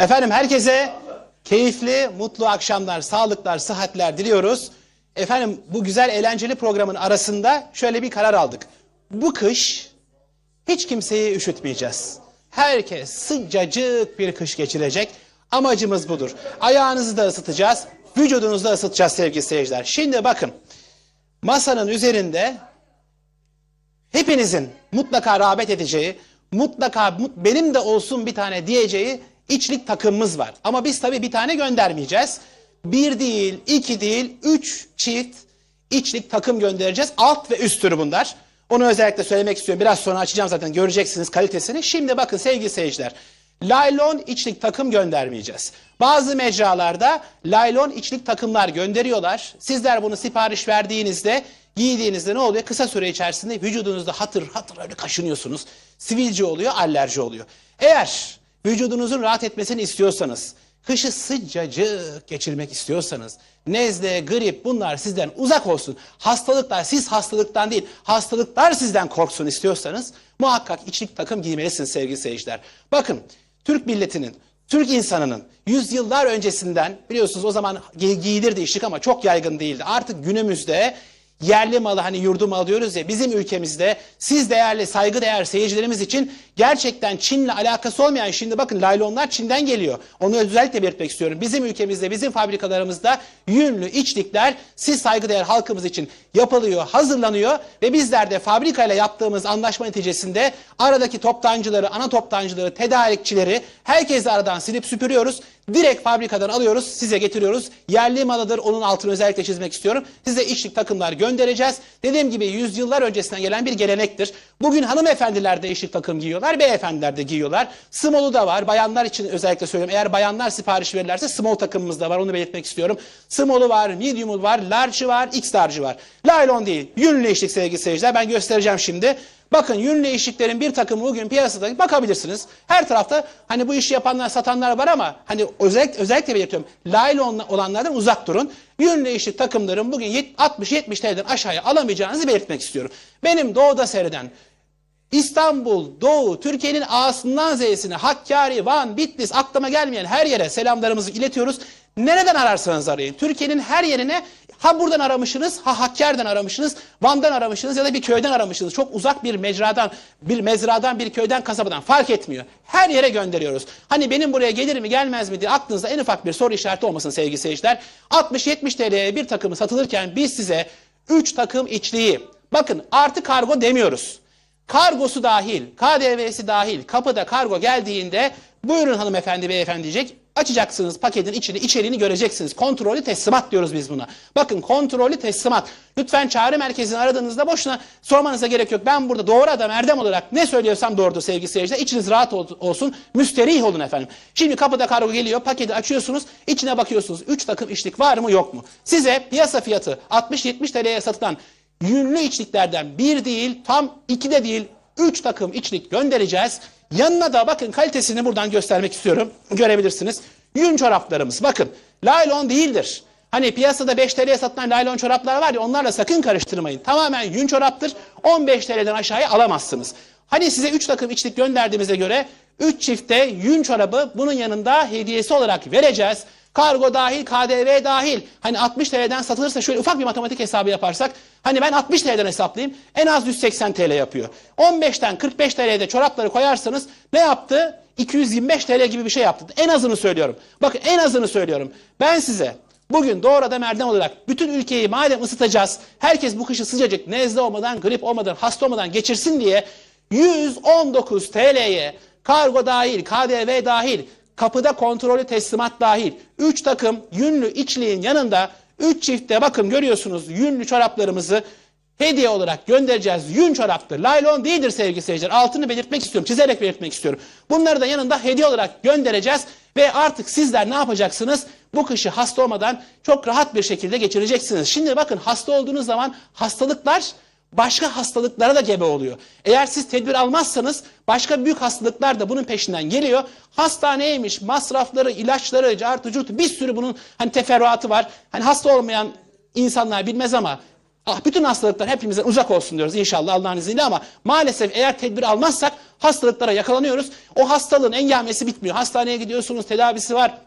Efendim herkese keyifli, mutlu akşamlar, sağlıklar, sıhhatler diliyoruz. Efendim bu güzel eğlenceli programın arasında şöyle bir karar aldık. Bu kış hiç kimseyi üşütmeyeceğiz. Herkes sıcacık bir kış geçirecek. Amacımız budur. Ayağınızı da ısıtacağız, vücudunuzu da ısıtacağız sevgili seyirciler. Şimdi bakın masanın üzerinde hepinizin mutlaka rağbet edeceği, mutlaka mut- benim de olsun bir tane diyeceği içlik takımımız var. Ama biz tabii bir tane göndermeyeceğiz. Bir değil, iki değil, üç çift içlik takım göndereceğiz. Alt ve üsttür bunlar. Onu özellikle söylemek istiyorum. Biraz sonra açacağım zaten göreceksiniz kalitesini. Şimdi bakın sevgili seyirciler. Laylon içlik takım göndermeyeceğiz. Bazı mecralarda laylon içlik takımlar gönderiyorlar. Sizler bunu sipariş verdiğinizde giydiğinizde ne oluyor? Kısa süre içerisinde vücudunuzda hatır hatır öyle kaşınıyorsunuz. Sivilce oluyor, alerji oluyor. Eğer vücudunuzun rahat etmesini istiyorsanız, kışı sıcacık geçirmek istiyorsanız, nezle, grip bunlar sizden uzak olsun. Hastalıklar siz hastalıktan değil, hastalıklar sizden korksun istiyorsanız muhakkak içlik takım giymelisiniz sevgili seyirciler. Bakın Türk milletinin, Türk insanının yüzyıllar öncesinden biliyorsunuz o zaman gi- giyilirdi ama çok yaygın değildi. Artık günümüzde yerli malı hani yurdu malı diyoruz ya bizim ülkemizde siz değerli saygıdeğer seyircilerimiz için gerçekten Çin'le alakası olmayan şimdi bakın laylonlar Çin'den geliyor. Onu özellikle belirtmek istiyorum. Bizim ülkemizde bizim fabrikalarımızda yünlü içlikler siz saygıdeğer halkımız için yapılıyor, hazırlanıyor ve bizler de fabrikayla yaptığımız anlaşma neticesinde aradaki toptancıları, ana toptancıları, tedarikçileri herkesi aradan silip süpürüyoruz. Direkt fabrikadan alıyoruz, size getiriyoruz. Yerli malıdır, onun altını özellikle çizmek istiyorum. Size içlik takımlar göndereceğiz. Dediğim gibi yüzyıllar öncesinden gelen bir gelenektir. Bugün hanımefendiler de içlik takım giyiyorlar, beyefendiler de giyiyorlar. Small'u da var, bayanlar için özellikle söylüyorum. Eğer bayanlar sipariş verirlerse small takımımız da var, onu belirtmek istiyorum. Small'u var, medium'u var, large'ı var, x large'ı var. Laylon değil, yünlü içlik sevgili seyirciler. Ben göstereceğim şimdi. Bakın yünlü eşliklerin bir takımı bugün piyasada bakabilirsiniz. Her tarafta hani bu işi yapanlar satanlar var ama hani özellikle, özellikle belirtiyorum. Laylon olanlardan uzak durun. Yünlü eşlik takımların bugün 60-70 TL'den aşağıya alamayacağınızı belirtmek istiyorum. Benim doğuda seyreden İstanbul, Doğu, Türkiye'nin A'sından Z'sine, Hakkari, Van, Bitlis, aklıma gelmeyen her yere selamlarımızı iletiyoruz. Nereden ararsanız arayın. Türkiye'nin her yerine ha buradan aramışsınız, ha Hakkari'den aramışsınız, Van'dan aramışsınız ya da bir köyden aramışsınız. Çok uzak bir mecradan, bir mezradan, bir köyden, kasabadan fark etmiyor. Her yere gönderiyoruz. Hani benim buraya gelir mi gelmez mi diye aklınızda en ufak bir soru işareti olmasın sevgili seyirciler. 60-70 TL'ye bir takımı satılırken biz size 3 takım içliği, bakın artı kargo demiyoruz. Kargosu dahil, KDV'si dahil kapıda kargo geldiğinde buyurun hanımefendi beyefendi diyecek. Açacaksınız paketin içini, içeriğini göreceksiniz. Kontrollü teslimat diyoruz biz buna. Bakın kontrollü teslimat. Lütfen çağrı merkezini aradığınızda boşuna sormanıza gerek yok. Ben burada doğru adam Erdem olarak ne söylüyorsam doğrudur sevgili seyirciler. İçiniz rahat ol- olsun, müsterih olun efendim. Şimdi kapıda kargo geliyor, paketi açıyorsunuz, içine bakıyorsunuz. 3 takım içlik var mı yok mu? Size piyasa fiyatı 60-70 TL'ye satılan yünlü içliklerden bir değil, tam iki de değil, üç takım içlik göndereceğiz. Yanına da bakın kalitesini buradan göstermek istiyorum. Görebilirsiniz. Yün çoraplarımız bakın laylon değildir. Hani piyasada 5 TL'ye satılan laylon çoraplar var ya onlarla sakın karıştırmayın. Tamamen yün çoraptır. 15 TL'den aşağıya alamazsınız. Hani size 3 takım içlik gönderdiğimize göre 3 çifte yün çorabı bunun yanında hediyesi olarak vereceğiz. Kargo dahil, KDV dahil. Hani 60 TL'den satılırsa şöyle ufak bir matematik hesabı yaparsak. Hani ben 60 TL'den hesaplayayım. En az 180 TL yapıyor. 15'ten 45 TL'ye de çorapları koyarsanız ne yaptı? 225 TL gibi bir şey yaptı. En azını söylüyorum. Bakın en azını söylüyorum. Ben size bugün doğru adam erdem olarak bütün ülkeyi madem ısıtacağız. Herkes bu kışı sıcacık, nezle olmadan, grip olmadan, hasta olmadan geçirsin diye 119 TL'ye kargo dahil, KDV dahil kapıda kontrollü teslimat dahil 3 takım yünlü içliğin yanında 3 çifte bakın görüyorsunuz yünlü çoraplarımızı hediye olarak göndereceğiz. Yün çoraptır. Laylon değildir sevgili seyirciler. Altını belirtmek istiyorum. Çizerek belirtmek istiyorum. Bunları da yanında hediye olarak göndereceğiz. Ve artık sizler ne yapacaksınız? Bu kışı hasta olmadan çok rahat bir şekilde geçireceksiniz. Şimdi bakın hasta olduğunuz zaman hastalıklar başka hastalıklara da gebe oluyor. Eğer siz tedbir almazsanız başka büyük hastalıklar da bunun peşinden geliyor. Hastaneymiş, masrafları, ilaçları, cartı bir sürü bunun hani teferruatı var. Hani hasta olmayan insanlar bilmez ama ah bütün hastalıklar hepimizden uzak olsun diyoruz inşallah Allah'ın izniyle ama maalesef eğer tedbir almazsak hastalıklara yakalanıyoruz. O hastalığın engelmesi bitmiyor. Hastaneye gidiyorsunuz, tedavisi var.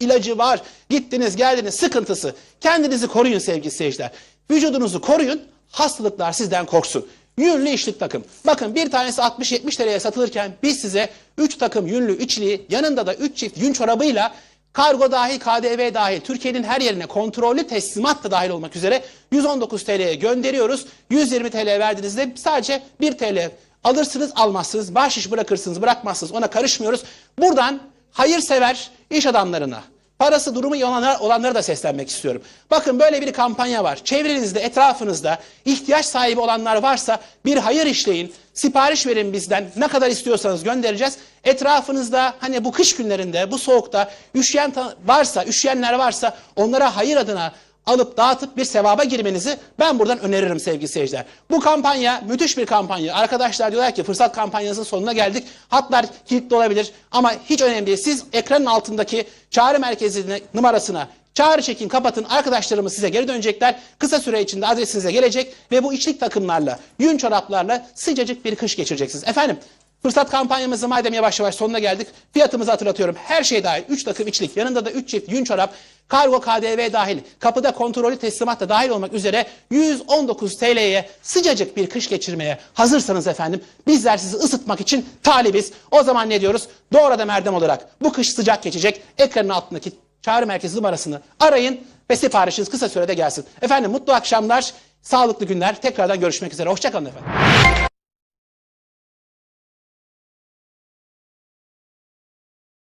İlacı var. Gittiniz geldiniz sıkıntısı. Kendinizi koruyun sevgili seyirciler. Vücudunuzu koruyun. Hastalıklar sizden korksun. Yünlü içlik takım. Bakın bir tanesi 60-70 TL'ye satılırken biz size 3 takım yünlü içliği yanında da 3 çift yün çorabıyla kargo dahil KDV dahil Türkiye'nin her yerine kontrollü teslimat da dahil olmak üzere 119 TL'ye gönderiyoruz. 120 TL verdiğinizde sadece 1 TL alırsınız almazsınız. Bahşiş bırakırsınız bırakmazsınız ona karışmıyoruz. Buradan hayırsever iş adamlarına, parası durumu iyi olanlar, olanlara da seslenmek istiyorum. Bakın böyle bir kampanya var. Çevrenizde, etrafınızda ihtiyaç sahibi olanlar varsa bir hayır işleyin. Sipariş verin bizden. Ne kadar istiyorsanız göndereceğiz. Etrafınızda hani bu kış günlerinde, bu soğukta üşüyen varsa, üşüyenler varsa onlara hayır adına alıp dağıtıp bir sevaba girmenizi ben buradan öneririm sevgili seyirciler. Bu kampanya müthiş bir kampanya. Arkadaşlar diyorlar ki fırsat kampanyasının sonuna geldik. Hatlar kilitli olabilir ama hiç önemli değil. Siz ekranın altındaki çağrı merkezi numarasına çağrı çekin kapatın. Arkadaşlarımız size geri dönecekler. Kısa süre içinde adresinize gelecek ve bu içlik takımlarla, yün çoraplarla sıcacık bir kış geçireceksiniz. Efendim Fırsat kampanyamızı madem yavaş yavaş sonuna geldik. Fiyatımızı hatırlatıyorum. Her şey dahil. 3 takım içlik. Yanında da 3 çift yün çorap. Kargo KDV dahil. Kapıda kontrollü teslimat da dahil olmak üzere 119 TL'ye sıcacık bir kış geçirmeye hazırsanız efendim bizler sizi ısıtmak için talibiz. O zaman ne diyoruz? Doğru Erdem olarak bu kış sıcak geçecek. Ekranın altındaki çağrı merkezi numarasını arayın ve siparişiniz kısa sürede gelsin. Efendim mutlu akşamlar, sağlıklı günler. Tekrardan görüşmek üzere. Hoşçakalın efendim.